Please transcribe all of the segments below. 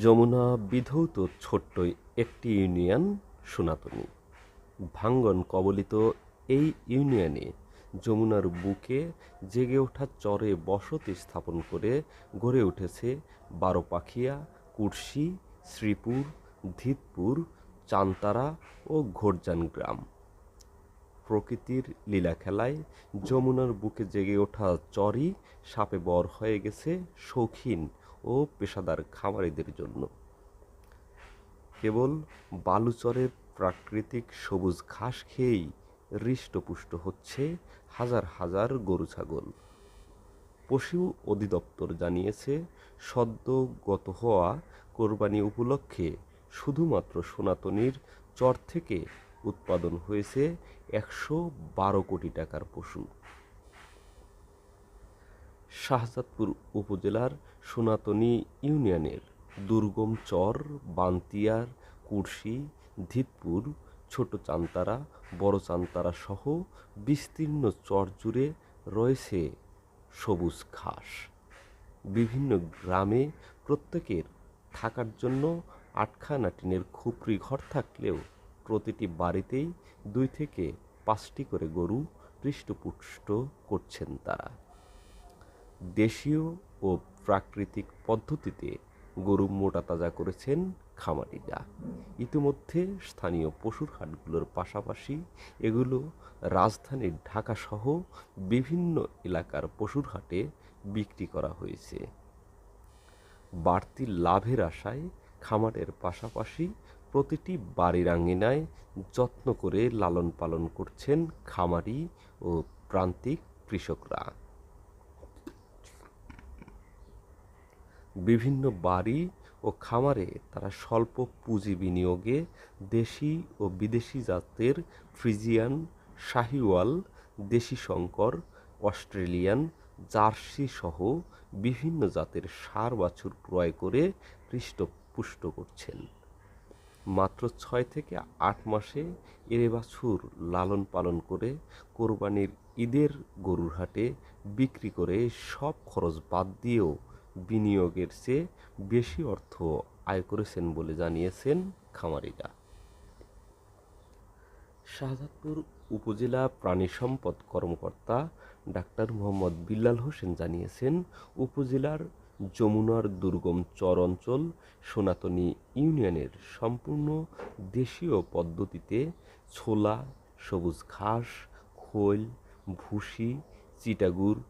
যমুনা বিধৌত ছোট্ট একটি ইউনিয়ন, সনাতনী। ভাঙ্গন কবলিত এই ইউনিয়নে যমুনার বুকে জেগে ওঠা চরে বসতি স্থাপন করে গড়ে উঠেছে বারোপাখিয়া কুর্শি শ্রীপুর, ধিতপুর, চান্তারা ও ঘোরজান গ্রাম। প্রকৃতির লীলা খেলায় যমুনার বুকে জেগে ওঠা চরই সাপে বর হয়ে গেছে শৌখিন ও পেশাদার খামারিদের জন্য। কেবল বালুচরের প্রাকৃতিক সবুজ ঘাস খেয়েই হৃষ্টপুষ্ট হচ্ছে হাজার হাজার গরু ছাগল। পশু অধিদপ্তর জানিয়েছে, সদ্য গত হওয়া কোরবানি উপলক্ষে শুধুমাত্র সনাতনীর চর থেকে উৎপাদন হয়েছে একশো বারো কোটি টাকার পশু। শাহজাদপুর উপজেলার সনাতনী ইউনিয়নের দুর্গম চর, বান্তিয়ার, কুর্শি, ধিতপুর, ছোট চান্তারা, বড় চান্তারা সহ বিস্তীর্ণ চর জুড়ে রয়েছে সবুজ ঘাস। বিভিন্ন গ্রামে প্রত্যেকের থাকার জন্য আটখানা টিনের খুপড়ি ঘর থাকলেও প্রতিটি বাড়িতেই দুই থেকে পাঁচটি করে গরু হৃষ্টপুষ্ট করছেন তারা। দেশীয় ও প্রাকৃতিক পদ্ধতিতে গরু মোটা তাজা করেছেন খামারিরা। ইতিমধ্যে স্থানীয় পশুর হাটগুলোর পাশাপাশি এগুলো রাজধানীর ঢাকাসহ বিভিন্ন এলাকার পশুর হাটে বিক্রি করা হয়েছে। বাড়তি লাভের আশায় খামারের পাশাপাশি প্রতিটি বাড়ির আঙিনায় যত্ন করে লালন পালন করছেন খামারি ও প্রান্তিক কৃষকরা। বিভিন্ন বাড়ি ও খামারে তারা স্বল্প পুঁজি বিনিয়োগে দেশি ও বিদেশি জাতের ফ্রিজিয়ান, শাহিওয়াল, দেশি শঙ্কর, অস্ট্রেলিয়ান, জার্সি সহ বিভিন্ন জাতের সার বাছুর ক্রয় করে হৃষ্টপুষ্ট করছেন। মাত্র ছয় থেকে আট মাসে এরে বাছুর লালন পালন করে কোরবানির ঈদের গরুর হাটে বিক্রি করে সব খরচ বাদ দিয়েও বিনিয়োগের চেয়ে বেশি অর্থ আয় করেছেন বলে জানিয়েছেন খামারিরা। শাহজাদপুর উপজেলা প্রাণী সম্পদ কর্মকর্তা ডাক্তার মোহাম্মদ বিল্লাল হোসেন জানিয়েছেন, উপজেলার যমুনার দুর্গম চর অঞ্চল সনাতনী ইউনিয়নের সম্পূর্ণ দেশীয় পদ্ধতিতে ছোলা, সবুজ ঘাস, খোল, ভুসি, চিটাগুড়,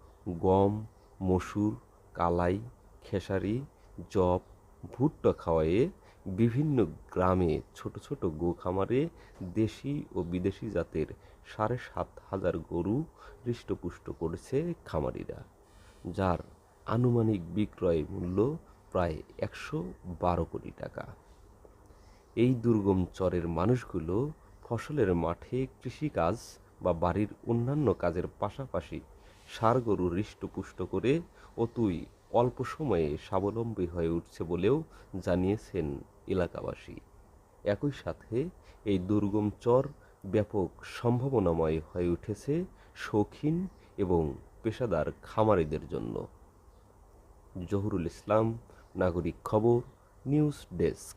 গম, মসুর কালাই, খেসারি, জব, ভুট্টা খাওয়ায়ে বিভিন্ন গ্রামে ছোট ছোট গো খামারে দেশি ও বিদেশি জাতের সাড়ে সাত হাজার গরু হৃষ্টপুষ্ট করেছে খামারিরা, যার আনুমানিক বিক্রয় মূল্য প্রায় একশো বারো কোটি টাকা। এই দুর্গম চরের মানুষগুলো ফসলের মাঠে কৃষিকাজ বা বাড়ির অন্যান্য কাজের পাশাপাশি ষাঁড় গরু হৃষ্টপুষ্ট করে অতুই অল্প সময়ে স্বাবলম্বী হয়ে উঠছে বলেও জানিয়েছেন এলাকাবাসী। একই সাথে এই দুর্গম চর ব্যাপক সম্ভাবনাময় হয়ে উঠেছে শৌখিন এবং পেশাদার খামারিদের জন্য। জহুরুল ইসলাম, নাগরিক খবর, নিউজ ডেস্ক।